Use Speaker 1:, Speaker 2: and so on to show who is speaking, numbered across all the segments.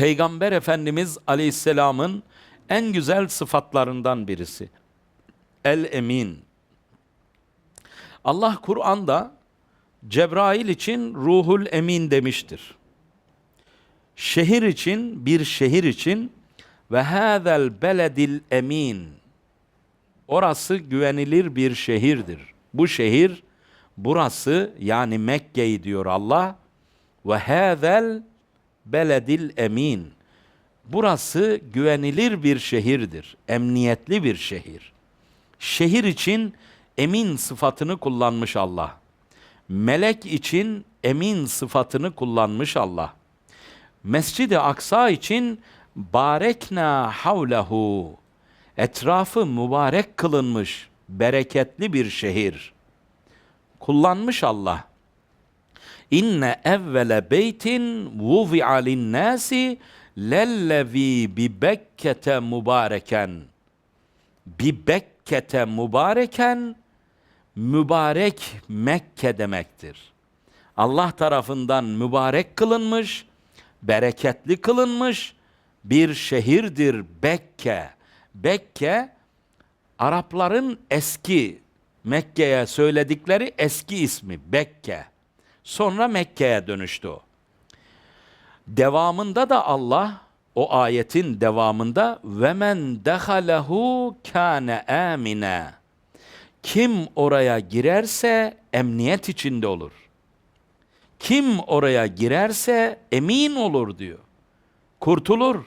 Speaker 1: Peygamber Efendimiz Aleyhisselam'ın en güzel sıfatlarından birisi. El Emin. Allah Kur'an'da Cebrail için ruhul emin demiştir. Şehir için, bir şehir için ve hâzel beledil emin. Orası güvenilir bir şehirdir. Bu şehir, burası yani Mekke'yi diyor Allah. Ve hâzel beledil emin. Burası güvenilir bir şehirdir. Emniyetli bir şehir. Şehir için emin sıfatını kullanmış Allah. Melek için emin sıfatını kullanmış Allah. Mescid-i Aksa için barekna havlehu. Etrafı mübarek kılınmış, bereketli bir şehir. Kullanmış Allah. İnne evvele beytin vuzi'a linnâsi lellezî bi Bekke'te mübareken. Bi Bekke'te mübareken mübarek Mekke demektir. Allah tarafından mübarek kılınmış, bereketli kılınmış bir şehirdir Bekke. Bekke Arapların eski Mekke'ye söyledikleri eski ismi Bekke. Sonra Mekke'ye dönüştü. Devamında da Allah o ayetin devamında ve men dehalehu kâne amine. Kim oraya girerse emniyet içinde olur. Kim oraya girerse emin olur diyor. Kurtulur.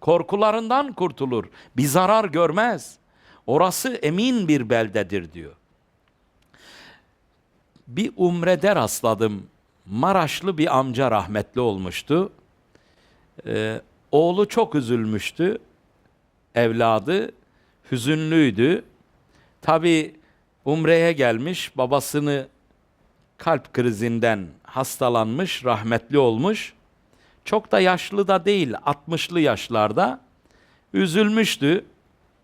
Speaker 1: Korkularından kurtulur. Bir zarar görmez. Orası emin bir beldedir diyor. Bir umrede rastladım. Maraşlı bir amca rahmetli olmuştu. Ee, oğlu çok üzülmüştü. Evladı hüzünlüydü. Tabi Umre'ye gelmiş, babasını kalp krizinden hastalanmış, rahmetli olmuş. Çok da yaşlı da değil, 60'lı yaşlarda. Üzülmüştü.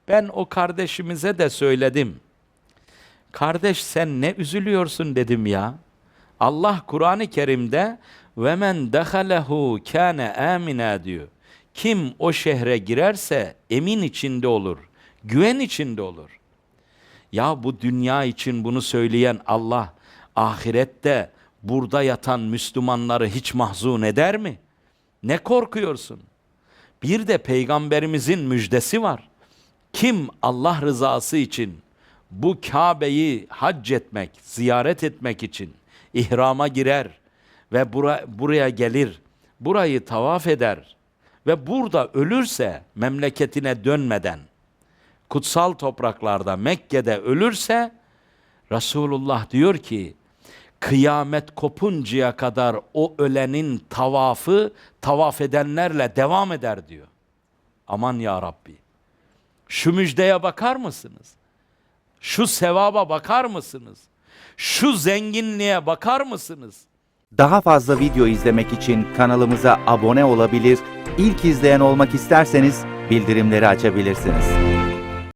Speaker 1: Ben o kardeşimize de söyledim. Kardeş sen ne üzülüyorsun dedim ya. Allah Kur'an-ı Kerim'de ve men dehalehu kâne amina diyor. Kim o şehre girerse emin içinde olur, güven içinde olur. Ya bu dünya için bunu söyleyen Allah ahirette burada yatan Müslümanları hiç mahzun eder mi? Ne korkuyorsun? Bir de peygamberimizin müjdesi var. Kim Allah rızası için bu Kabe'yi hac etmek, ziyaret etmek için ihrama girer ve bura, buraya gelir, burayı tavaf eder ve burada ölürse memleketine dönmeden kutsal topraklarda Mekke'de ölürse Resulullah diyor ki kıyamet kopuncaya kadar o ölenin tavafı tavaf edenlerle devam eder diyor. Aman ya Rabbi. Şu müjdeye bakar mısınız? Şu sevaba bakar mısınız? Şu zenginliğe bakar mısınız?
Speaker 2: Daha fazla video izlemek için kanalımıza abone olabilir, ilk izleyen olmak isterseniz bildirimleri açabilirsiniz.